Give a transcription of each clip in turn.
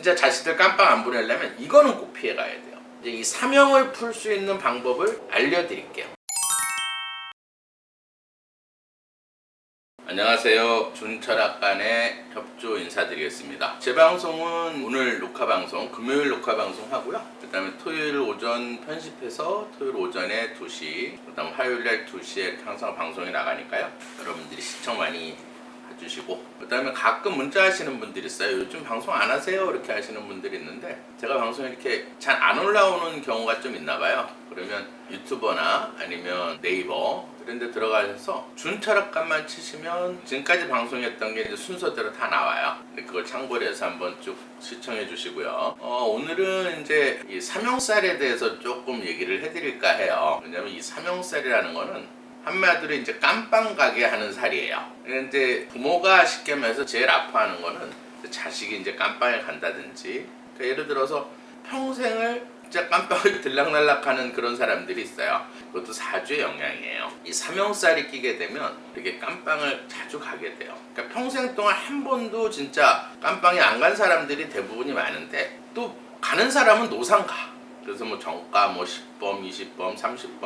진짜 자식들 깜빵 안 보내려면 이거는 꼭 피해 가야 돼요. 이제 이 사명을 풀 수 있는 방법을 알려드릴게요. 안녕하세요. 준철학관의 협조 인사드리겠습니다. 제 방송은 오늘 녹화 방송, 금요일 녹화 방송 하고요. 그 다음에 토요일 오전 편집해서 토요일 오전에 2시, 그 다음 화요일 날 2시에 항상 방송이 나가니까요. 여러분들이 시청 많이 해 주시고 그 다음에 가끔 문자 하시는 분들이 있어요. 요즘 방송 안 하세요? 이렇게 하시는 분들이 있는데 제가 방송에 이렇게 잘 안 올라오는 경우가 좀 있나 봐요. 그러면 유튜버나 아니면 네이버 이런 데 들어가셔서 준철학관만 치시면 지금까지 방송했던 게 이제 순서대로 다 나와요. 근데 그걸 참고를 해서 한번 쭉 시청해 주시고요. 어, 오늘은 이제 이 삼형살에 대해서 조금 얘기를 해드릴까 해요. 왜냐면 이 삼형살이라는 거는 한마디로 이제 깜빵 가게 하는 살이에요. 근데 부모가 쉽게 말해서 제일 아파하는 거는 자식이 이제 깜빵에 간다든지 그러니까 예를 들어서 평생을 진짜 깜빵을 들락날락하는 그런 사람들이 있어요. 그것도 사주의 영향이에요. 이 삼형살이 끼게 되면 이렇게 깜빵을 자주 가게 돼요. 그러니까 평생 동안 한 번도 진짜 깜빵에 안 간 사람들이 대부분이 많은데 또 가는 사람은 노상 가. 그래서 뭐 정가 뭐 10범, 20범, 30범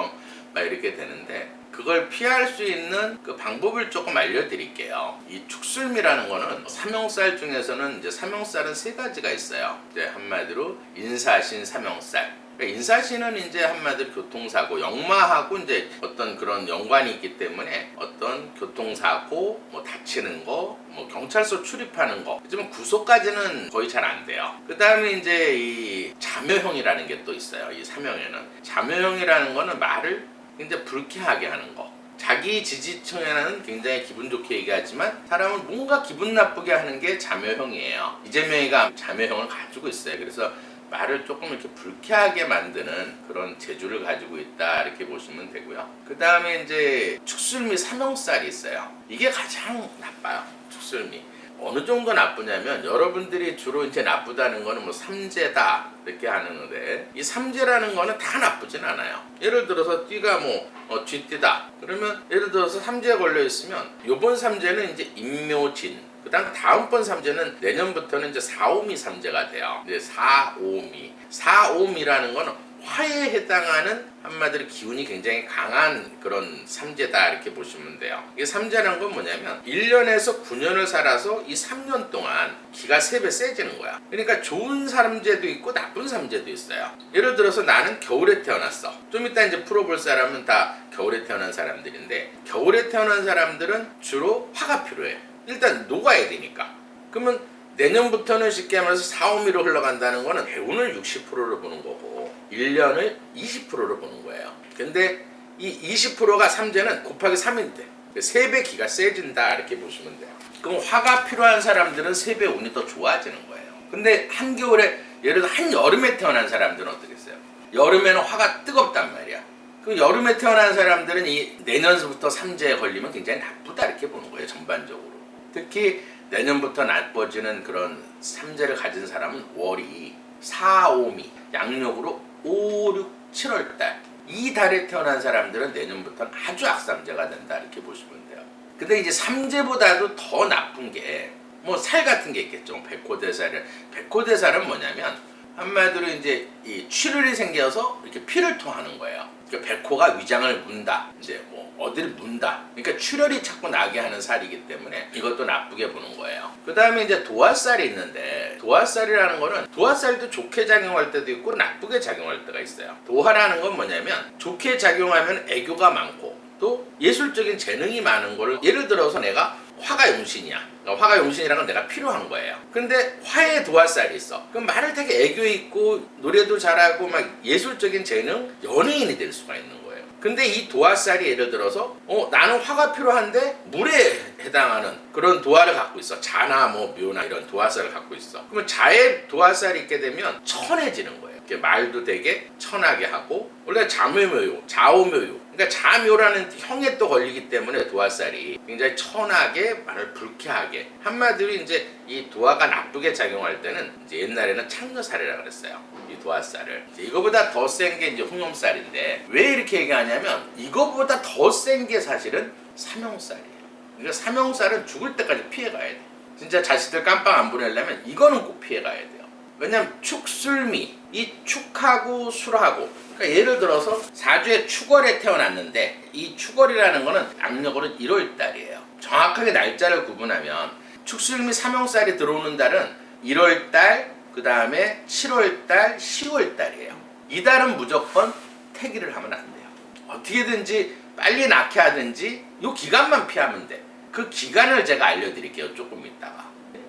막 이렇게 되는데 그걸 피할 수 있는 그 방법을 조금 알려드릴게요. 이 축술미라는 거는 삼형살 중에서는 이제 삼형살은 세 가지가 있어요. 이제 한마디로 인사신 삼형살. 그러니까 인사신은 이제 한마디로 교통사고, 역마하고 이제 어떤 그런 연관이 있기 때문에 어떤 교통사고, 뭐 다치는 거, 뭐 경찰서 출입하는 거. 하지만 구속까지는 거의 잘 안 돼요. 그 다음에 이제 이 자묘형이라는 게 또 있어요. 이 삼형에는. 자묘형이라는 거는 말을 굉장히 불쾌하게 하는 거. 자기 지지층에는 굉장히 기분 좋게 얘기하지만 사람은 뭔가 기분 나쁘게 하는 게 자묘형이에요. 이재명이가 자묘형을 가지고 있어요. 그래서 말을 조금 이렇게 불쾌하게 만드는 그런 재주를 가지고 있다 이렇게 보시면 되고요. 그 다음에 이제 축술미 삼형살이 있어요. 이게 가장 나빠요. 축술미. 어느 정도 나쁘냐면 여러분들이 주로 이제 나쁘다는 거는 뭐 삼재다 이렇게 하는데 이 삼재라는 거는 다 나쁘진 않아요. 예를 들어서 띠가 뭐 어, 쥐띠다 그러면 예를 들어서 삼재 걸려 있으면 요번 삼재는 이제 임묘진 그다음 다음번 삼재는 내년부터는 이제 사오미 삼재가 돼요. 이제 사오미 사오미라는 거는 화에 해당하는 한마디로 기운이 굉장히 강한 그런 삼재다 이렇게 보시면 돼요. 이게 삼재라는 건 뭐냐면 1년에서 9년을 살아서 이 3년 동안 기가 3배 세지는 거야. 그러니까 좋은 삼재도 있고 나쁜 삼재도 있어요. 예를 들어서 나는 겨울에 태어났어. 좀 이따 이제 풀어볼 사람은 다 겨울에 태어난 사람들인데 겨울에 태어난 사람들은 주로 화가 필요해. 일단 녹아야 되니까. 그러면 내년부터는 쉽게 말해서 4, 5미로 흘러간다는 거는 대운을 60%를 보는 거고 1년을 20%를 보는 거예요. 근데 이 20%가 삼재는 곱하기 3인데 3배 기가 세진다 이렇게 보시면 돼요. 그럼 화가 필요한 사람들은 3배 운이 더 좋아지는 거예요. 근데 한겨울에 예를 들어 한여름에 태어난 사람들은 어떻겠어요? 여름에는 화가 뜨겁단 말이야. 그럼 여름에 태어난 사람들은 이 내년부터 삼재에 걸리면 굉장히 나쁘다 이렇게 보는 거예요 전반적으로. 특히 내년부터 나빠지는 그런 삼재를 가진 사람은 월이 4, 5미 양력으로 5, 6, 7월 달. 이 달에 태어난 사람들은 내년부터는 아주 악삼재가 된다 이렇게 보시면 돼요. 근데 이제 삼재보다도 더 나쁜 게 뭐 살 같은 게 있겠죠. 백호대살을 백호대살은 뭐냐면 한마디로 이제 이 출혈이 생겨서 이렇게 피를 토하는 거예요. 그러니까 백호가 위장을 문다. 이제 뭐 어디를 문다. 그러니까 출혈이 자꾸 나게 하는 살이기 때문에 이것도 나쁘게 보는 거예요. 그 다음에 이제 도화살이 있는데 도화살이라는 거는 도화살도 좋게 작용할 때도 있고 나쁘게 작용할 때가 있어요. 도화라는 건 뭐냐면 좋게 작용하면 애교가 많고 또 예술적인 재능이 많은 거를 예를 들어서 내가 화가 용신이야. 그러니까 화가 용신이라는 건 내가 필요한 거예요. 근데 화에 도화살이 있어. 그럼 말을 되게 애교 있고 노래도 잘하고 막 예술적인 재능 연예인이 될 수가 있는 거예요. 근데 이 도화살이 예를 들어서 어 나는 화가 필요한데 물에 해당하는 그런 도화를 갖고 있어. 자나 뭐 묘나 이런 도화살을 갖고 있어. 그러면 자에 도화살이 있게 되면 천해지는 거예요. 말도 되게 천하게 하고 원래 자묘묘요, 자오묘요. 그러니까 자묘라는 형에 또 걸리기 때문에 도화살이 굉장히 천하게 말을 불쾌하게 한마디로 이제 이 도화가 나쁘게 작용할 때는 이제 옛날에는 창녀살이라 그랬어요. 이 도화살을 이거보다 더 센 게 이제 홍염살인데 왜 이렇게 얘기하냐면 이거보다 더 센 게 사실은 삼형살이에요. 그러니까 삼형살은 죽을 때까지 피해 가야 돼. 진짜 자식들 깜빵 안 보내려면 이거는 꼭 피해 가야 돼요. 왜냐면 축술미 이 축하고 술하고 그러니까 예를 들어서 사주에 축월에 태어났는데 이 축월이라는 거는 양력으로는 1월 달이에요. 정확하게 날짜를 구분하면 축술미 삼형살이 들어오는 달은 1월 달, 그 다음에 7월 달, 10월 달이에요. 이 달은 무조건 태기를 하면 안 돼요. 어떻게든지 빨리 낳게 하든지 이 기간만 피하면 돼. 그 기간을 제가 알려드릴게요. 조금 있다가.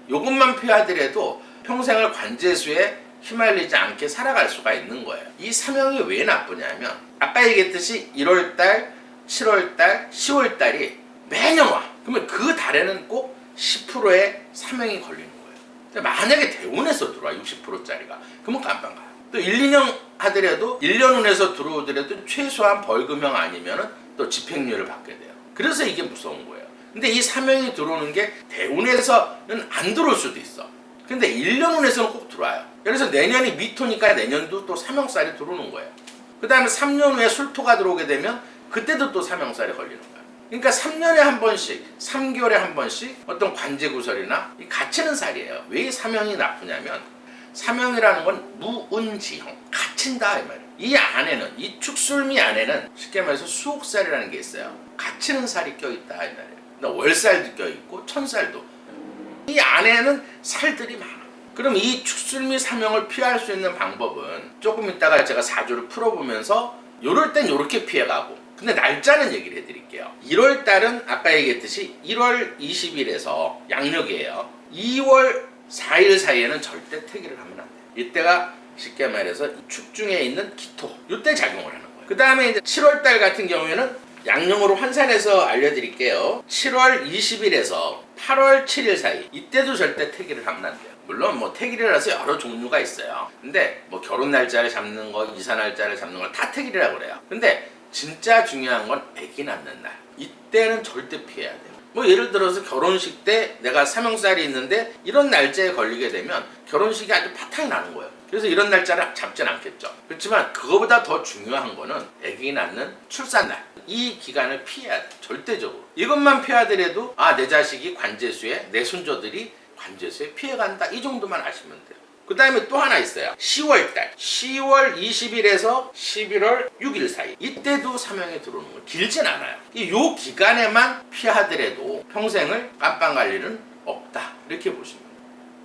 요것만 피하더라도 평생을 관제수에 휘말리지 않게 살아갈 수가 있는 거예요. 이 사명이 왜 나쁘냐면 아까 얘기했듯이 1월달, 7월달, 10월달이 매년 와. 그러면 그 달에는 꼭 10%의 사명이 걸리는 거예요. 만약에 대운에서 들어와 60%짜리가 그러면 깜빵 가요. 또 1, 2년 하더라도 1년 운에서 들어오더라도 최소한 벌금형 아니면은 또 집행유예를 받게 돼요. 그래서 이게 무서운 거예요. 근데 이 사명이 들어오는 게 대운에서는 안 들어올 수도 있어. 근데 1년 운에서는 꼭 들어와요. 그래서 내년이 미토니까 내년도 또 사명살이 들어오는 거예요. 그 다음에 3년 후에 술토가 들어오게 되면 그때도 또 사명살이 걸리는 거예요. 그러니까 3년에 한 번씩, 3개월에 한 번씩 어떤 관제 구설이나 이 갇히는 살이에요. 왜 사명이 나쁘냐면 사명이라는 건 무운지형, 갇힌다 이 말이에요. 이 안에는 이 축술미 안에는 쉽게 말해서 수옥살이라는 게 있어요. 갇히는 살이 껴 있다 이 말이에요. 그러니까 월살도 껴 있고 천살도 이 안에는 살들이 많아. 그럼 이 축술미 사명을 피할 수 있는 방법은 조금 이따가 제가 사주를 풀어보면서 요럴 땐 요렇게 피해가고 근데 날짜는 얘기를 해드릴게요. 1월 달은 아까 얘기했듯이 1월 20일에서 양력이에요. 2월 4일 사이에는 절대 태기를 하면 안 돼요. 이때가 쉽게 말해서 축 중에 있는 기토 이때 작용을 하는 거예요. 그 다음에 이제 7월 달 같은 경우에는 양력으로 환산해서 알려드릴게요. 7월 20일에서 8월 7일 사이 이때도 절대 태기를 하면 안 돼요. 물론 뭐 태기라서 여러 종류가 있어요. 근데 뭐 결혼 날짜를 잡는 거, 이사 날짜를 잡는 걸 다 태기라고 그래요. 근데 진짜 중요한 건 아기 낳는 날. 이때는 절대 피해야 돼요. 뭐 예를 들어서 결혼식 때 내가 사명살이 있는데 이런 날짜에 걸리게 되면 결혼식이 아주 파탄이 나는 거예요. 그래서 이런 날짜를 잡진 않겠죠. 그렇지만 그거보다 더 중요한 거는 아기 낳는 출산날. 이 기간을 피해야 돼. 절대적으로. 이것만 피하더라도 아 내 자식이 관제수에 내 손조들이 관제수에 피해간다. 이 정도만 아시면 돼요. 그 다음에 또 하나 있어요. 10월달. 10월 20일에서 11월 6일 사이. 이때도 사명에 들어오는 거 길진 않아요. 이 요 기간에만 피하더라도 평생을 깜빵 갈 일은 없다. 이렇게 보시면 돼요.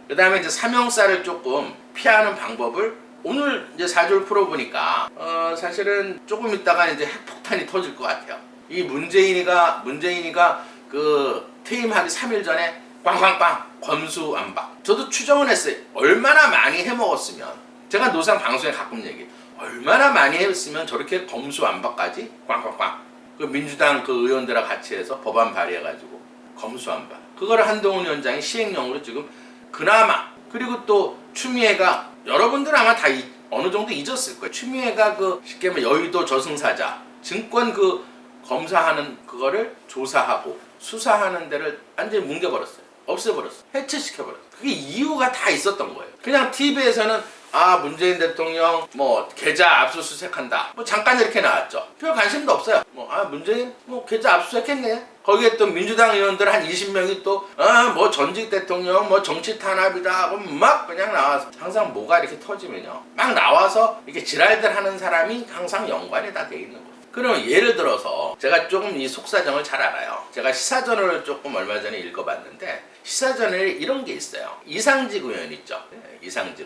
그 다음에 이제 사명살을 조금 피하는 방법을 오늘 이제 사주를 풀어보니까 어 사실은 조금 있다가 이제 핵폭탄이 터질 것 같아요. 이 문재인이가 문재인이가 그 퇴임하기 3일 전에 빵빵빵 검수안박. 저도 추정을 했어요. 얼마나 많이 해먹었으면 제가 노상 방송에 가끔 얘기. 얼마나 많이 했으면 저렇게 검수안박까지 꽝꽝꽝. 그 민주당 그 의원들하고 같이 해서 법안 발의해가지고 검수안박. 그거를 한동훈 위원장이 시행령으로 지금 그나마 그리고 또 추미애가 여러분들 아마 다 이- 어느 정도 잊었을 거예요. 추미애가 그 쉽게 말해 여의도 저승사자 증권 그 검사하는 그거를 조사하고 수사하는 데를 완전히 뭉개버렸어요. 없애버렸어. 해체시켜버렸어. 그게 이유가 다 있었던 거예요. 그냥 TV에서는 아 문재인 대통령 뭐 계좌 압수수색한다. 뭐 잠깐 이렇게 나왔죠. 별 관심도 없어요. 뭐 아 문재인 뭐 계좌 압수수색했네. 거기에 또 민주당 의원들 한 20명이 또 아 뭐 전직 대통령 뭐 정치 탄압이다 하고 막 그냥 나와서 항상 뭐가 이렇게 터지면요. 막 나와서 이렇게 지랄들 하는 사람이 항상 연관이 다 돼 있는 거예요. 그러면 예를 들어서 제가 조금 이 속사정을 잘 알아요. 제가 시사전을 조금 얼마 전에 읽어봤는데 시사전에 이런 게 있어요. 의원 있죠. 네,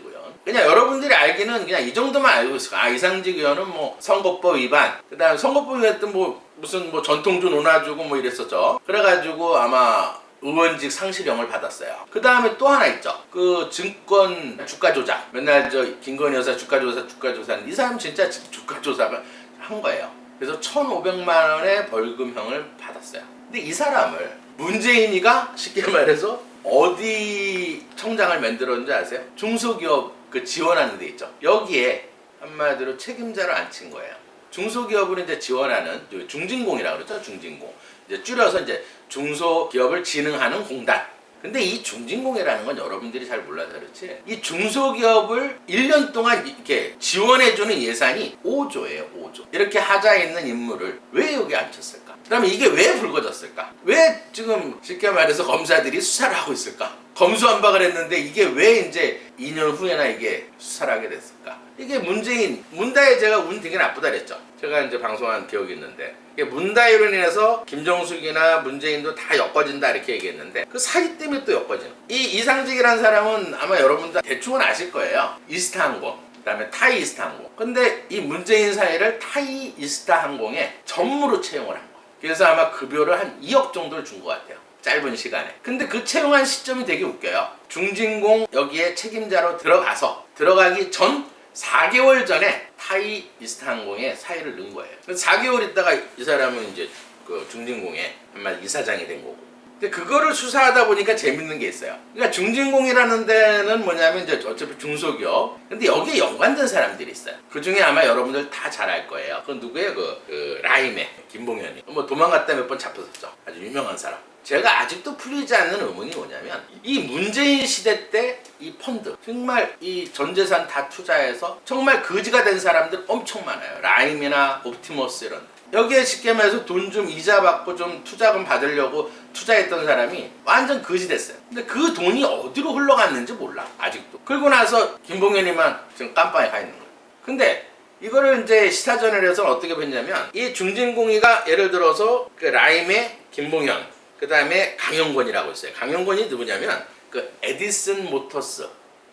의원. 그냥 여러분들이 알기는 그냥 이 정도만 알고 거예요. 아 이상직 의원은 뭐 선거법 위반. 그다음에 선거법 위반 때뭐 무슨 뭐 전통주 논아주고 뭐 이랬었죠. 그래가지고 아마 의원직 상실형을 받았어요. 그 다음에 또 하나 있죠. 그 증권 주가 조작. 맨날 저 김건희 여사 주가 조사, 주가 조사. 이 사람 진짜 주가 조사를 한 거예요. 그래서 1,500만 원의 벌금형을 받았어요. 근데 이 사람을 문재인이가 쉽게 말해서 어디 청장을 만들었는지 아세요? 중소기업 그 지원하는 데 있죠. 여기에 한마디로 책임자를 앉힌 거예요. 중소기업을 이제 지원하는 중진공이라고 그러죠. 중진공. 이제 줄여서 이제 중소기업을 진흥하는 공단. 근데 이 중진공이라는 건 여러분들이 잘 몰라서 그렇지. 이 중소기업을 1년 동안 이렇게 지원해주는 예산이 5조예요, 5조. 이렇게 하자 있는 인물을 왜 여기 앉혔을까? 그다음에 이게 왜 불거졌을까? 왜 지금 쉽게 말해서 검사들이 수사를 하고 있을까? 검수완박을 했는데 이게 왜 이제 2년 후에나 이게 수사를 하게 됐을까? 이게 문재인, 문다혜 제가 운 되게 나쁘다 그랬죠. 제가 이제 방송한 기억이 있는데 문다혜로 인해서 김정숙이나 문재인도 다 엮어진다 이렇게 얘기했는데 그 사기 때문에 또 엮어지는 이 이상직이라는 사람은 아마 여러분들 대충은 아실 거예요. 이스타 항공 그다음에 타이 이스타 항공 근데 이 문재인 사이를 타이 이스타 항공에 전무로 채용을 한 거예요. 그래서 아마 급여를 한 2억 정도를 준 것 같아요. 짧은 시간에. 근데 그 채용한 시점이 되게 웃겨요. 중진공 여기에 책임자로 들어가서 들어가기 전 4개월 전에 타이 이스타항공에 사의를 넣은 거예요. 그래서 4개월 있다가 이 사람은 이제 그 중진공에 한마디 이사장이 된 거고. 근데 그거를 수사하다 보니까 재밌는 게 있어요. 그러니까 중진공이라는 데는 뭐냐면 이제 어차피 중소기업. 근데 여기에 연관된 사람들이 있어요. 그 중에 아마 여러분들 다 잘 알 거예요. 그건 누구예요? 그, 그 라임의 김봉현이. 뭐 도망갔다 몇 번 잡혔었죠. 아주 유명한 사람. 제가 아직도 풀리지 않는 의문이 뭐냐면 이 문재인 시대 때 이 펀드 정말 이 전재산 다 투자해서 정말 거지가 된 사람들 엄청 많아요. 라임이나 옵티머스 이런 여기에 쉽게 말해서 돈 좀 이자 받고 좀 투자금 받으려고 투자했던 사람이 완전 거지 됐어요. 근데 그 돈이 어디로 흘러갔는지 몰라 아직도. 그리고 나서 김봉현이만 지금 깜빵에 가 있는 거예요. 근데 이거를 이제 시사전을 해서 어떻게 봤냐면 이 중진공이가 예를 들어서 그 라임의 김봉현 그 다음에 강영권이라고 있어요. 강영권이 누구냐면 그 에디슨 모터스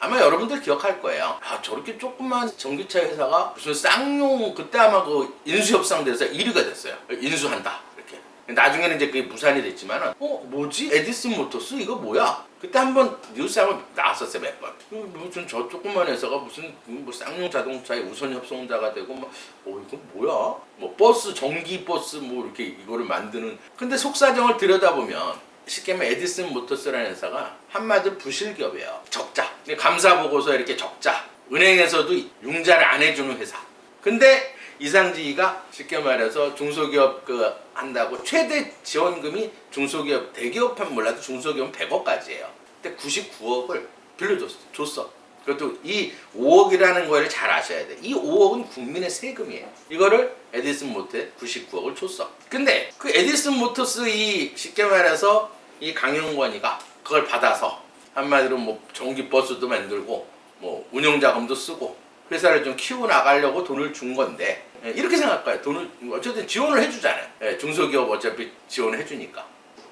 아마 여러분들 기억할 거예요. 아 저렇게 조그만 전기차 회사가 무슨 쌍용 그때 아마 그 인수협상 돼서 1위가 됐어요. 인수한다 이렇게. 나중에는 이제 그게 무산이 됐지만은 어 뭐지 에디슨 모터스 이거 뭐야? 그때 한번 뉴스 한번 나왔었어요 몇 번. 그 무슨 저 조그만 회사가 무슨 뭐 쌍용 자동차의 우선 협송자가 되고 막 어 이거 뭐야? 뭐 버스 전기 버스 뭐 이렇게 이거를 만드는. 근데 속사정을 들여다보면 쉽게 말하면 에디슨 모터스라는 회사가 한마디로 부실기업이에요. 적자. 감사 보고서 이렇게 적자. 은행에서도 융자를 안 해주는 회사. 근데 이상지가 쉽게 말해서 중소기업 그 한다고 최대 지원금이 중소기업 대기업은 몰라도 중소기업은 100억까지예요. 근데 99억을 빌려줬어. 줬어. 그것도 이 5억이라는 거를 잘 아셔야 돼. 이 5억은 국민의 세금이에요. 이거를 에디슨 모터에 99억을 줬어. 근데 그 에디슨 모터스 이 쉽게 말해서 이 강영권이가 그걸 받아서 한마디로 뭐 전기 버스도 만들고 뭐 운영 자금도 쓰고 회사를 좀 키워 나가려고 돈을 준 건데 예, 이렇게 생각할 거예요. 돈을 어쨌든 지원을 해주잖아요. 예, 중소기업 어차피 지원을 해주니까.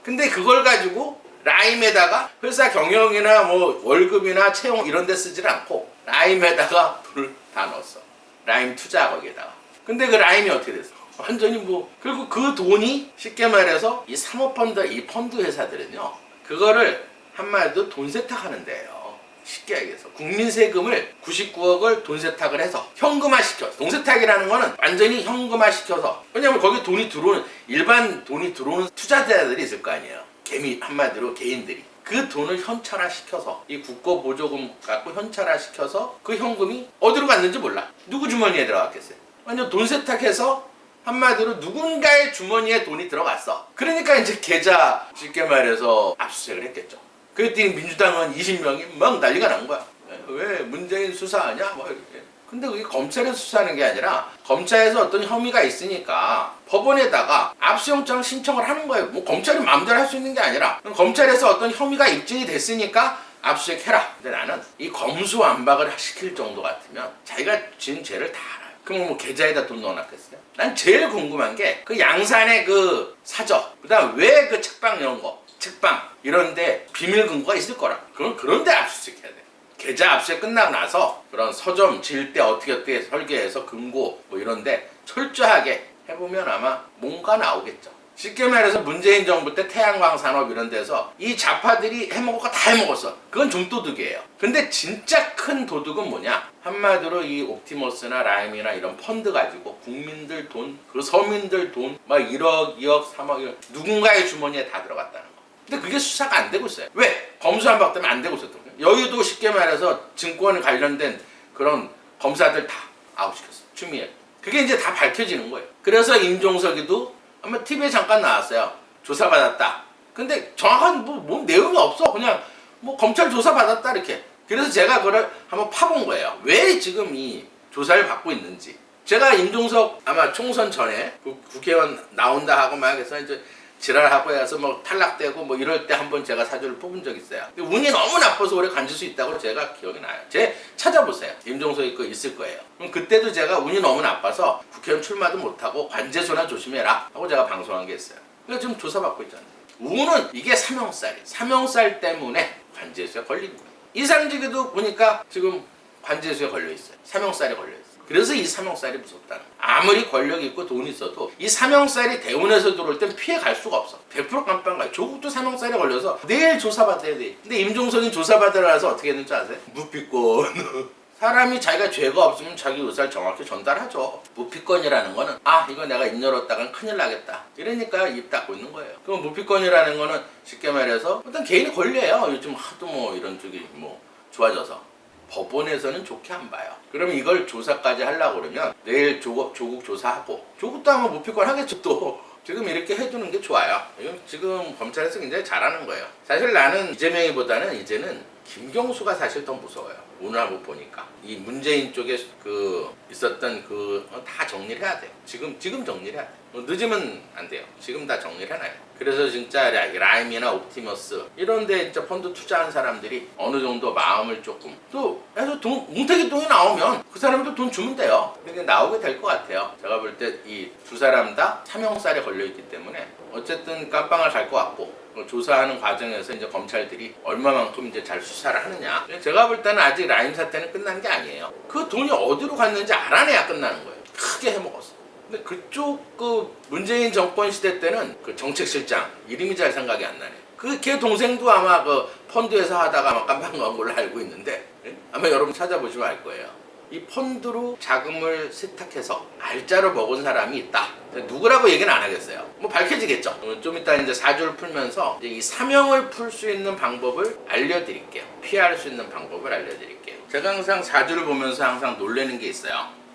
근데 그걸 가지고 라임에다가 회사 경영이나 뭐 월급이나 채용 이런 데 쓰질 않고 라임에다가 돈을 다 넣었어. 라임 투자 거기에다가. 근데 그 라임이 어떻게 됐어? 완전히 뭐 그리고 그 돈이 쉽게 말해서 이 사모펀드 이 펀드 회사들은요 그거를 한마디로 돈 세탁하는 데예요. 쉽게 얘기해서 국민 세금을 99억을 돈 세탁을 해서 현금화 시켜. 돈 세탁이라는 거는 완전히 현금화 시켜서 왜냐면 거기 돈이 들어오는 일반 돈이 들어오는 투자자들이 있을 거 아니에요. 개미 한마디로 개인들이 그 돈을 현찰화 시켜서 이 국고 보조금 갖고 현찰화 시켜서 그 현금이 어디로 갔는지 몰라. 누구 주머니에 들어갔겠어요? 완전 돈 세탁해서 한마디로 누군가의 주머니에 돈이 들어갔어. 그러니까 이제 계좌 쉽게 말해서 압수수색을 했겠죠. 그랬더니 민주당은 20명이 막 난리가 난 거야. 왜 문재인 수사하냐? 뭐 이렇게. 근데 그게 검찰에서 수사하는 게 아니라 검찰에서 어떤 혐의가 있으니까 법원에다가 압수영장 신청을 하는 거예요. 뭐 검찰이 마음대로 할 수 있는 게 아니라 검찰에서 어떤 혐의가 입증이 됐으니까 압수수색해라. 근데 나는 이 검수완박을 시킬 정도 같으면 자기가 지은 죄를 다. 그럼 뭐 계좌에다 돈 넣어놨겠어요? 난 제일 궁금한 게 그 양산의 그 사저, 그다음 왜 그 책방 이런 거, 책방 이런데 비밀 금고가 있을 거라. 그럼 그런데 압수수색해야 돼. 계좌 압수수색 끝나고 나서 그런 서점 질 때 어떻게 어떻게 설계해서 금고 뭐 이런데 철저하게 해보면 아마 뭔가 나오겠죠. 쉽게 말해서 문재인 정부 때 태양광 산업 이런 데서 이 좌파들이 해먹을 거 다 해먹었어. 그건 좀 도둑이에요. 근데 진짜 큰 도둑은 뭐냐? 한마디로 이 옵티머스나 라임이나 이런 펀드 가지고 국민들 돈, 그 서민들 돈, 막 1억, 2억, 3억, 1억, 누군가의 주머니에 다 들어갔다는 거. 근데 그게 수사가 안 되고 있어요. 왜? 검수한 박 때문에 안 되고 있었던 거예요. 여의도 쉽게 말해서 증권 관련된 그런 검사들 다 아웃시켰어. 추미애. 그게 이제 다 밝혀지는 거예요. 그래서 임종석이도 아마 TV에 잠깐 나왔어요. 조사받았다. 근데 정확한 뭐, 뭐 내용이 없어. 그냥 뭐 검찰 조사받았다 이렇게. 그래서 제가 그걸 한번 파본 거예요. 왜 지금 이 조사를 받고 있는지. 제가 임종석 아마 총선 전에 그 국회의원 나온다 하고 막 해서 이제 지랄하고 해서 뭐 탈락되고 뭐 이럴 때 한번 제가 사주를 뽑은 적 있어요. 운이 너무 나빠서 오래 관질 수 있다고 제가 기억이 나요. 제 찾아보세요. 임종석이 거 있을 거예요. 그럼 그때도 제가 운이 너무 나빠서 국회의원 출마도 못하고 관제소나 조심해라 하고 제가 방송한 게 있어요. 그러니까 지금 조사받고 있잖아요. 운은 이게 삼형살이에요. 삼형살 때문에 관제소에 걸린 거예요. 이상직에도 보니까 지금 관제소에 걸려 있어요. 삼형살에 걸려 있어요. 그래서 이 삼형살이 무섭다는 거예요. 아무리 권력 있고 돈 있어도 이 삼형살이 대운에서 들어올 땐 피해 갈 수가 없어. 100% 깜빵 가요. 조국도 삼형살에 걸려서 내일 조사받아야 돼. 근데 임종석이 조사받으러 가서 어떻게 했는지 아세요? 무피권. 사람이 자기가 죄가 없으면 자기 의사를 정확히 전달하죠. 무피권이라는 거는 아 이거 내가 입 열었다간 큰일 나겠다. 이러니까 입 닫고 있는 거예요. 그럼 무피권이라는 거는 쉽게 말해서 일단 개인이 권리예요. 요즘 하도 뭐 이런 쪽이 뭐 좋아져서 법원에서는 좋게 안 봐요. 그럼 이걸 조사까지 하려고 그러면 내일 조국, 조국 조사하고 조국도 하면 무피권 하겠죠 또. 지금 이렇게 해두는 게 좋아요. 지금 검찰에서 굉장히 잘하는 거예요. 사실 나는 이재명이보다는 이제는 김경수가 사실 더 무서워요. 오늘 한번 보니까 이 문재인 쪽에 그 있었던 그 다 정리를 해야 돼요. 지금 지금 정리를 해야 돼. 요 늦으면 안 돼요. 지금 다 정리를 해놔요. 그래서 진짜 라- 라임이나 옵티머스 이런데 진짜 펀드 투자한 사람들이 어느 정도 마음을 조금 또 해서 돈 뭉태기 돈이 나오면 그 사람도 돈 주면 돼요. 그게 나오게 될 것 같아요. 제가 볼 때 이 두 사람 다 사명살에 걸려 있기 때문에 어쨌든 깜빵을 갈 것 같고 그 조사하는 과정에서 이제 검찰들이 얼마만큼 이제 잘 수사를 하느냐. 제가 볼 때는 아직 라임 사태는 끝난 게 아니에요. 그 돈이 어디로 갔는지 알아내야 끝나는 거예요. 크게 해먹었어. 근데 그쪽 그 문재인 정권 시대 때는 그 정책실장 이름이 잘 생각이 안 나네. 그걔 동생도 아마 그 펀드에서 하다가 아마 깜빵 간 걸로 알고 있는데 예? 아마 여러분 찾아보시면 알 거예요. 이 펀드로 자금을 세탁해서 알짜로 먹은 사람이 있다. 누구라고 얘기는 안 하겠어요. 뭐 밝혀지겠죠. 어, 좀 이따 이제 사주를 풀면서 이제 이 사명을 풀 수 있는 방법을 알려드릴게요. 피할 수 있는 방법을 알려드릴게요. 제가 항상 사주를 보면서 항상 놀래는 게 있어요.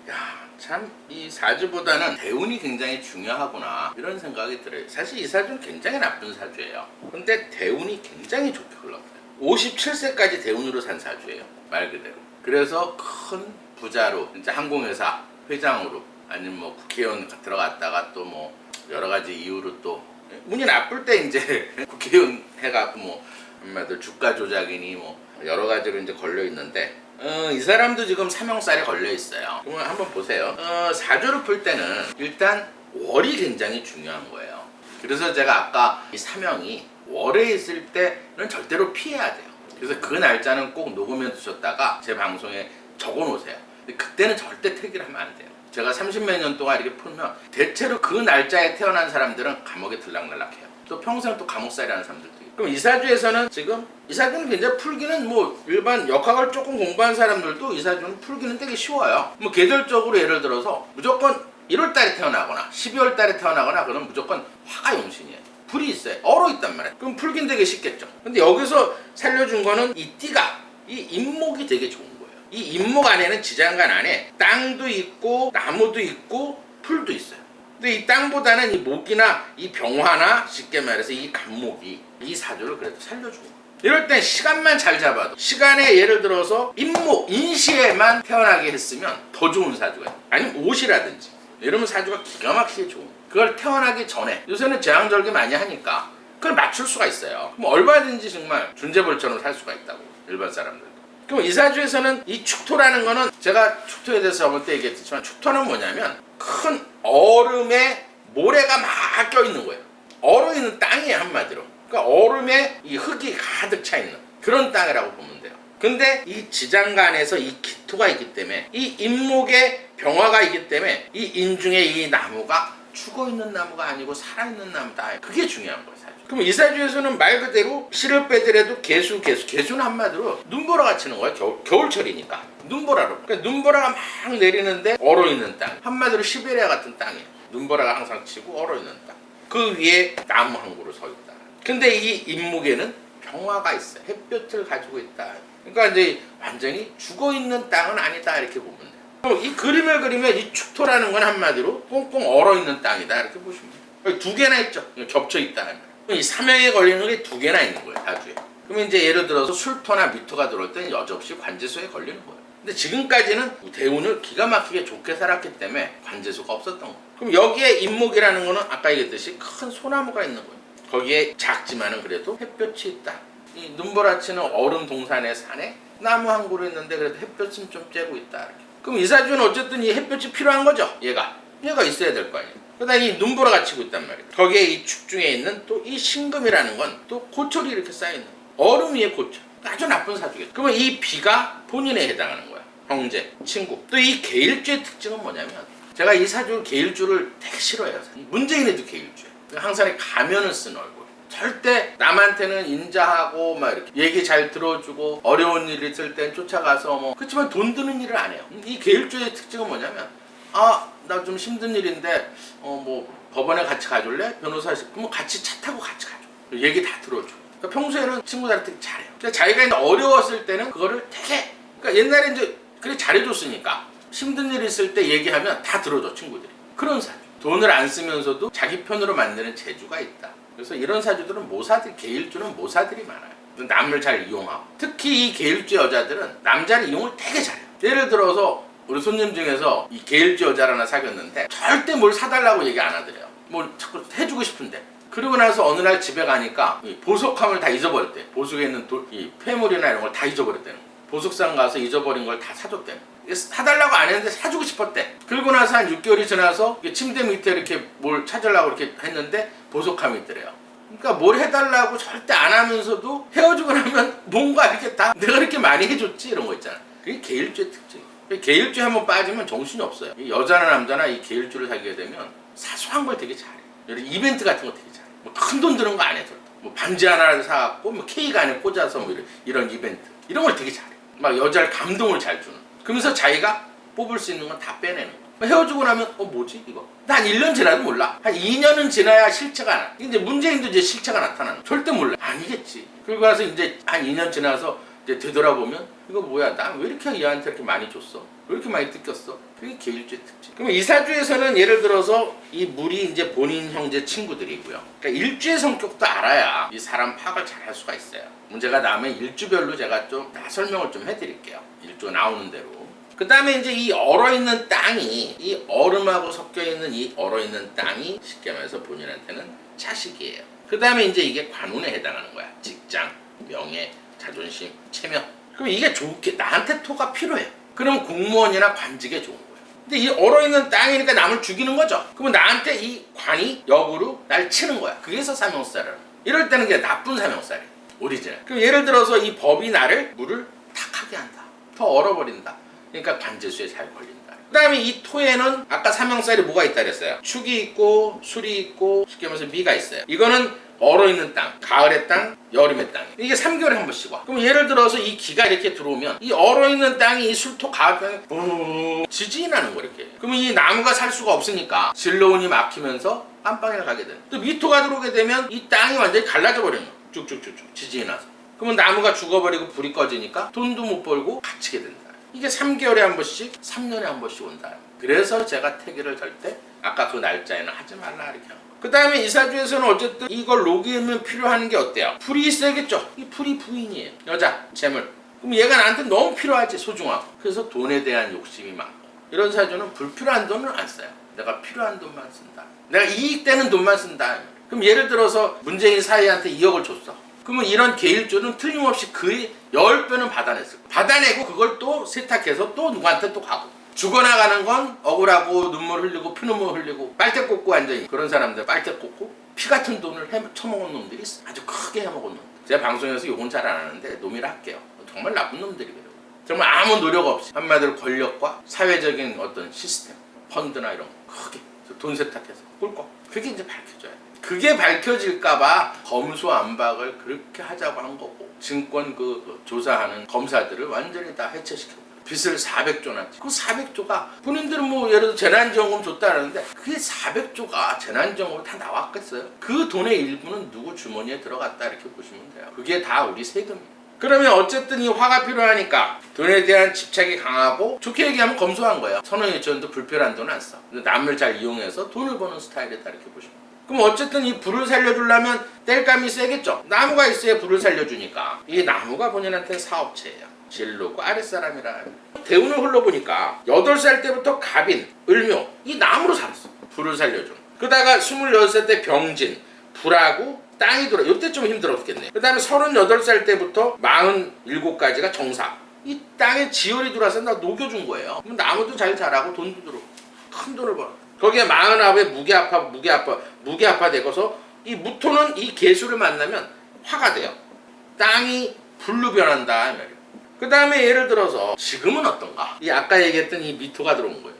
야, 참이 사주보다는 대운이 굉장히 중요하구나 이런 생각이 들어요. 사실 이 사주는 굉장히 나쁜 사주예요. 근데 대운이 굉장히 좋게 흘렀어요. 57세까지 대운으로 산 사주예요. 말 그대로. 그래서 큰 부자로 진짜 항공회사 회장으로 아니면 뭐 국회의원 들어갔다가 또 뭐 여러 가지 이유로 또 운이 나쁠 때 이제 국회의원 해갖고 뭐 한마디로 주가 조작이니 뭐 여러 가지로 이제 걸려 있는데 어, 이 사람도 지금 사명살에 걸려 있어요. 그러면 한번 보세요. 어, 사주를 풀 때는 일단 월이 굉장히 중요한 거예요. 그래서 제가 아까 이 사명이 월에 있을 때는 절대로 피해야 돼요. 그래서 그 날짜는 꼭 녹음해 두셨다가 제 방송에 적어 놓으세요. 근데 그때는 절대 태기를 하면 안 돼요. 제가 30몇 년 동안 이렇게 풀면 대체로 그 날짜에 태어난 사람들은 감옥에 들락날락해요. 또 평생 또 감옥살이라는 사람들도 있고. 그럼 이사주에서는 지금 이사주는 굉장히 풀기는 뭐 일반 역학을 조금 공부한 사람들도 이사주는 풀기는 되게 쉬워요. 뭐 계절적으로 예를 들어서 무조건 1월 달에 태어나거나 12월 달에 태어나거나 그러면 무조건 화가 용신이에요. 불이 있어요. 얼어 있단 말이에요. 그럼 풀긴 되게 쉽겠죠. 근데 여기서 살려준 거는 이 띠가 이 인목이 되게 좋은 거예요. 이 인목 안에는 지장간 안에 땅도 있고 나무도 있고 풀도 있어요. 근데 이 땅보다는 이 목이나 이 병화나 쉽게 말해서 이 간목이 이 사주를 그래도 살려주고 이럴 땐 시간만 잘 잡아도 시간에 예를 들어서 인목 인시에만 태어나게 했으면 더 좋은 사주가. 아니면 옷이라든지 이러면 사주가 기가 막히게 좋은. 그걸 태어나기 전에 요새는 재앙절개 많이 하니까 그걸 맞출 수가 있어요. 그럼 얼마든지 정말 존재벌처럼 살 수가 있다고 일반 사람들도. 그럼 이 사주에서는 이 축토라는 거는 제가 축토에 대해서 저번 때 얘기했지만 축토는 뭐냐면 큰 얼음에 모래가 막 껴있는 거예요. 얼어 있는 땅이에요 한마디로. 그러니까 얼음에 이 흙이 가득 차 있는 그런 땅이라고 보면 돼요. 근데 이 지장간에서 이 기토가 있기 때문에 이 인목에 병화가 있기 때문에 이 인중에 이 나무가 죽어 있는 나무가 아니고 살아 있는 나무다. 그게 중요한 거예요. 그럼 이 사주에서는 말 그대로 씨를 빼더라도 개수 개수 개수는 한마디로 눈보라가 치는 거예요. 겨울, 겨울철이니까 눈보라로. 그러니까 눈보라가 막 내리는데 얼어 있는 땅. 한마디로 시베리아 같은 땅이에요. 눈보라가 항상 치고 얼어 있는 땅. 그 위에 나무 한 그루 서 있다. 근데 이 인목에는 병화가 있어요. 햇볕을 가지고 있다. 그러니까 이제 완전히 죽어 있는 땅은 아니다 이렇게 보면 돼요. 이 그림을 그리면 이 축토라는 건 한마디로 꽁꽁 얼어 있는 땅이다 이렇게 보시면 돼요. 두 개나 있죠. 겹쳐 있다는 거예요. 이 사명에 걸리는 게 두 개나 있는 거예요. 다주에. 그러면 이제 예를 들어서 술토나 미토가 들어올 때는 여지없이 관제소에 걸리는 거예요. 근데 지금까지는 대운을 기가 막히게 좋게 살았기 때문에 관제소가 없었던 거예요. 그럼 여기에 인목이라는 거는 아까 얘기했듯이 큰 소나무가 있는 거예요. 거기에 작지만은 그래도 햇볕이 있다. 이 눈보라치는 얼음 동산의 산에 나무 한 그루 있는데 그래도 햇볕은 좀 쬐고 있다. 이렇게. 그럼 이사주는 어쨌든 이 햇볕이 필요한 거죠. 얘가 얘가 있어야 될 거 아니에요. 그다음 이 눈보라가 치고 있단 말이에요. 거기에 이 축 중에 있는 또 이 신금이라는 건 또 고철이 이렇게 쌓여 있는 거예요. 얼음 위에 고철. 아주 나쁜 사주겠죠. 그러면 이 비가 본인에 해당하는 거야. 형제, 친구. 또이 계일주의 특징은 뭐냐면 제가 이 사주 계일주를 되게 싫어해요. 문재인에도 계일주예요. 항상 이 가면을 쓴 얼굴. 절대 남한테는 인자하고 막 이렇게 얘기 잘 들어주고 어려운 일 있을 땐 쫓아가서 뭐 그렇지만 돈 드는 일을 안 해요. 이 계일주의 특징은 뭐냐면 아 나 좀 힘든 일인데 어 뭐 법원에 같이 가줄래? 변호사 그러면 같이 차 타고 같이 가죠. 얘기 다 들어줘. 그러니까 평소에는 친구들한테 잘해요. 근데 자기가 이제 어려웠을 때는 그거를 되게 그러니까 옛날에 이제 그래 잘해줬으니까 힘든 일 있을 때 얘기하면 다 들어줘 친구들이. 그런 사주. 돈을 안 쓰면서도 자기 편으로 만드는 재주가 있다. 그래서 이런 사주들은 모사들, 계일주는 모사들이 많아요. 남을 잘 이용하고. 특히 이 계일주 여자들은 남자를 이용을 되게 잘해요. 예를 들어서 우리 손님 중에서 이 계일주 여자를 하나 사귀었는데 절대 뭘 사달라고 얘기 안 하더래요. 뭘 자꾸 해주고 싶은데. 그러고 나서 어느 날 집에 가니까 이 보석함을 다 잊어버렸대. 보석에 있는 도- 이 폐물이나 이런 걸 다 잊어버렸대는. 보석상 가서 잊어버린 걸 다 사줬대. 사달라고 안 했는데 사주고 싶었대. 그러고 나서 한 6개월이 지나서 침대 밑에 이렇게 뭘 찾으려고 이렇게 했는데 보석함이 있더래요. 그러니까 뭘 해달라고 절대 안 하면서도 헤어지고 나면 뭔가 이렇게 다 내가 이렇게 많이 해줬지 이런 거 있잖아. 그게 계일주의 특징. 계일주에 한번 빠지면 정신이 없어요. 이 여자나 남자나 이 계일주를 사귀게 되면 사소한 걸 되게 잘해. 예를 이벤트 같은 거 되게 잘해. 뭐 큰 돈 드는 거 안 해도. 뭐 반지 하나를 사갖고 뭐 케이크 안에 꽂아서 뭐 이런, 이런 이벤트. 이런 걸 되게 잘해. 막 여자를 감동을 잘 주는. 그러면서 자기가 뽑을 수 있는 건 다 빼내는 거. 뭐 헤어지고 나면 어 뭐지 이거? 나한 1년 지나도 몰라. 한 2년은 지나야 실체가 나. 이제 문재인도 이제 실체가 나타나는. 거. 절대 몰라. 아니겠지. 그리고 나서 이제 한 2년 지나서 이제 되돌아보면 이거 뭐야? 나왜 이렇게 얘한테 이렇게 많이 줬어? 왜 이렇게 많이 뜯겼어? 그게 계일주의 특징. 그러면 이사주에서는 예를 들어서 이 물이 이제 본인 형제 친구들이고요. 그러니까 일주의 성격도 알아야 이 사람 파악을 잘 할 수가 있어요. 문제가 나면 일주별로 제가 좀 다 설명을 좀 해드릴게요. 일주 나오는 대로. 그 다음에 이제 이 얼어 있는 땅이 이 얼음하고 섞여 있는 이 얼어 있는 땅이 쉽게 말해서 본인한테는 자식이에요. 그 다음에 이제 이게 관운에 해당하는 거야. 직장, 명예, 자존심, 체면. 그럼 이게 좋게 나한테 토가 필요해. 그럼 공무원이나 관직에 좋은 거예요. 근데 이 얼어 있는 땅이니까 남을 죽이는 거죠. 그러면 나한테 이 관이 역으로 날 치는 거야. 그래서 사명살을. 이럴 때는 그게 나쁜 사명살이에요. 오리지널. 그럼 예를 들어서 이 법이 나를 물을 탁하게 한다. 더 얼어버린다. 그러니까 관제수에 잘 걸린다. 그 다음에 이 토에는 아까 사명살이 뭐가 있다 그랬어요. 축이 있고 술이 있고 쉽게 말해서 미가 있어요. 이거는 얼어있는 땅, 가을의 땅, 여름의 땅. 이게 3개월에 한 번씩 와. 그럼 예를 들어서 이 기가 이렇게 들어오면 이 얼어있는 땅이 이 술토 가을 땅에 부 지진이 나는 거 이렇게. 그러면 이 나무가 살 수가 없으니까 진로운이 막히면서 깜빵에 가게 되는. 또 미토가 들어오게 되면 이 땅이 완전히 갈라져 버리는. 쭉쭉쭉쭉 지진이 나서. 그러면 나무가 죽어버리고 불이 꺼지니까 돈도 못 벌고 갇히게 된다. 이게 3개월에 한 번씩, 3년에 한 번씩 온다. 그래서 제가 태기를 절때 아까 그 날짜에는 하지 말라 이렇게 한 거. 그 다음에 이사주에서는 어쨌든 이걸 녹이면 필요한 게 어때요? 풀이 있어야겠죠? 이 풀이 부인이에요. 여자, 재물. 그럼 얘가 나한테 너무 필요하지, 소중하고. 그래서 돈에 대한 욕심이 많고. 이런 사주는 불필요한 돈은 안 써요. 내가 필요한 돈만 쓴다. 내가 이익되는 돈만 쓴다. 그럼 예를 들어서 문재인 사회한테 2억을 줬어. 그러면 이런 계일주는 틀림없이 그의 10배는 받아냈을 거야. 받아내고 그걸 또 세탁해서 또 누구한테 또 가고. 죽어나가는 건 억울하고 눈물 흘리고 피눈물 흘리고 빨대 꽂고 완전히 그런 사람들 빨대 꽂고 피 같은 돈을 해, 처먹은 놈들이 있어. 아주 크게 해먹은 놈들. 제가 방송에서 욕은 잘 안 하는데 놈이라 할게요. 정말 나쁜 놈들이에요. 정말 아무 노력 없이 한마디로 권력과 사회적인 어떤 시스템, 펀드나 이런 거 크게 돈 세탁해서 꿀꺽. 그게 이제 밝혀져야 돼. 그게 밝혀질까봐 검수안박을 그렇게 하자고 한 거고 증권 그, 그 조사하는 검사들을 완전히 다 해체시켜. 빚을 400조나 그 400조가 본인들은 뭐 예를 들어 재난지원금 줬다라는데 그게 400조가 재난지원금 다 나왔겠어요? 그 돈의 일부는 누구 주머니에 들어갔다 이렇게 보시면 돼요. 그게 다 우리 세금이에요. 그러면 어쨌든 이 화가 필요하니까 돈에 대한 집착이 강하고 좋게 얘기하면 검소한 거예요. 전도 불필요한 돈안 써. 근데 남을 잘 이용해서 돈을 버는 스타일이다 이렇게 보시면 돼요. 그럼 어쨌든 이 불을 살려주려면 땔감이 세겠죠. 나무가 있어야 불을 살려주니까 이 나무가 본인한테 사업체예요. 진로고 아랫사람이라 대운을 흘러보니까 8살 때부터 갑인, 을묘 이 나무로 살았어. 불을 살려준. 그러다가 26살 때 병진, 불하고 땅이 들어. 이때 좀 힘들었겠네. 그 다음에 38살 때부터 47까지가 정사. 이 땅에 지혈이 들어와서 나 녹여준 거예요. 그럼 나무도 잘 자라고 돈도 들어. 큰 돈을 벌어. 거기에 49에 무게 아파, 무게 아파, 무게 아파 되고서 이 무토는 이 개수를 만나면 화가 돼요. 땅이 불로 변한다. 그 다음에 예를 들어서 지금은 어떤가? 이 아까 얘기했던 이 미토가 들어온 거예요.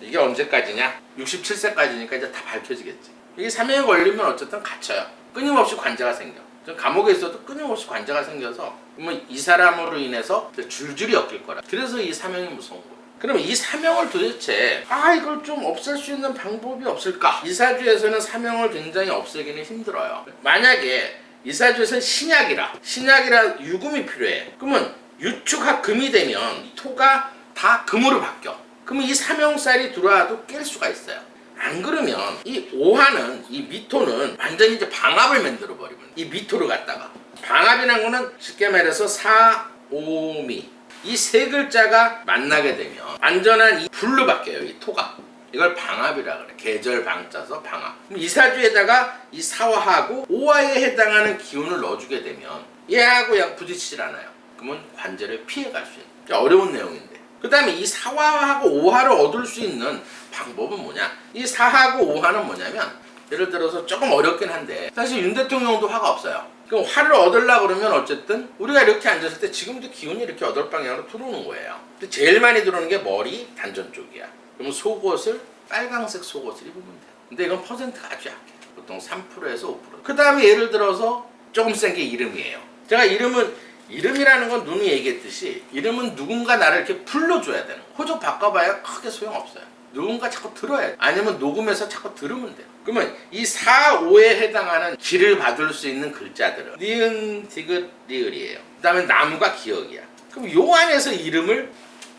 이게 언제까지냐? 67세까지니까 이제 다 밝혀지겠지. 이게 3년이 걸리면 어쨌든 갇혀요. 끊임없이 관제가 생겨. 저 감옥에 있어도 끊임없이 관제가 생겨서 그러면 이 사람으로 인해서 줄줄이 엮일 거라. 그래서 이 사명이 무서운 거예요. 그러면 이 사명을 도대체 아 이걸 좀 없앨 수 있는 방법이 없을까? 이사주에서는 사명을 굉장히 없애기는 힘들어요. 만약에 이사주에서는 신약이라 신약이라 유금이 필요해. 그러면 유축학 금이 되면 이 토가 다 금으로 바뀌어. 그러면 이 사명살이 들어와도 깰 수가 있어요. 안 그러면 이 오화는 이 미토는 완전히 이제 방압을 만들어 버리면 이 미토를 갖다가. 방압이라는 거는 쉽게 말해서 사오미. 이 세 글자가 만나게 되면 완전한 이 불로 바뀌어요 이 토가. 이걸 방압이라 그래. 계절 방자서 방압 그럼 이사주에다가 이 사화하고 오화에 해당하는 기운을 넣어주게 되면 얘하고 약 부딪히질 않아요 그러면 관절을 피해갈 수 있는 좀 어려운 내용인데. 그 다음에 이 사화하고 오화를 얻을 수 있는 방법은 뭐냐? 이 사하고 오화는 뭐냐면 예를 들어서 조금 어렵긴 한데 사실 윤 대통령도 화가 없어요. 그럼 화를 얻으려고 그러면 어쨌든 우리가 이렇게 앉았을 때 지금도 기운이 이렇게 여덟 방향으로 들어오는 거예요. 근데 제일 많이 들어오는 게 머리 단전 쪽이야. 그러면 속옷을 빨강색 속옷을 입으면 돼요 근데 이건 퍼센트가 아주 약해. 보통 3%에서 5%그 다음에 예를 들어서 조금 센 게 이름이에요. 제가 이름은 이름이라는 건 눈이 얘기했듯이 이름은 누군가 나를 이렇게 불러줘야 되는. 호적 바꿔봐야 크게 소용없어요. 누군가 자꾸 들어야 돼. 아니면 녹음해서 자꾸 들으면 돼요. 그러면 이 4, 5에 해당하는 기를 받을 수 있는 글자들은 니은, 디귿, 리을이에요. 그 다음에 나무가 기억이야. 그럼 요 안에서 이름을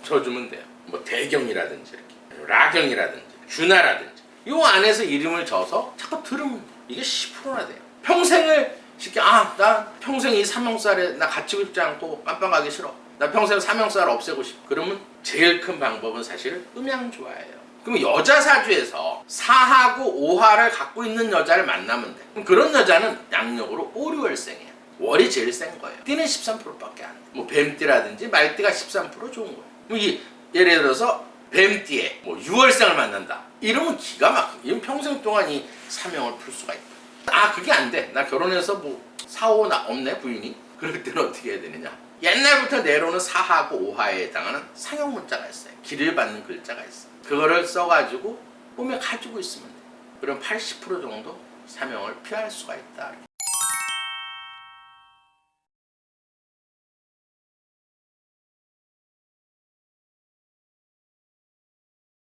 줘주면 돼요. 뭐 대경이라든지 이렇게 라경이라든지 준하라든지 요 안에서 이름을 줘서 자꾸 들으면 돼요. 이게 10%나 돼요. 평생을 쉽게 아 나 평생 이 삼형살에 나 갇히고 싶지 않고 깜빵하기 싫어. 나 평생 삼형살 없애고 싶어. 그러면 제일 큰 방법은 사실 음양조화예요. 그럼 여자 사주에서 사하고 오화를 갖고 있는 여자를 만나면 돼. 그럼 그런 여자는 양력으로 오류월생이야. 월이 제일 센 거예요. 띠는 13%밖에 안돼뭐 뱀띠라든지 말띠가 13% 좋은 거예요. 그럼 이 예를 들어서 뱀띠에 뭐 6월생을 만난다. 이러면 기가 막혀. 이건 평생 동안 이 사명을 풀 수가 있다 아 그게 안 돼. 나 결혼해서 뭐 사오 나 없네 부인이. 그럴 때는 어떻게 해야 되느냐. 옛날부터 내려오는 사하고 오하에 해당하는 상형 문자가 있어요. 길을 받는 글자가 있어. 그거를 써가지고 몸에 가지고 있으면 돼. 그럼 80% 정도 사명을 피할 수가 있다.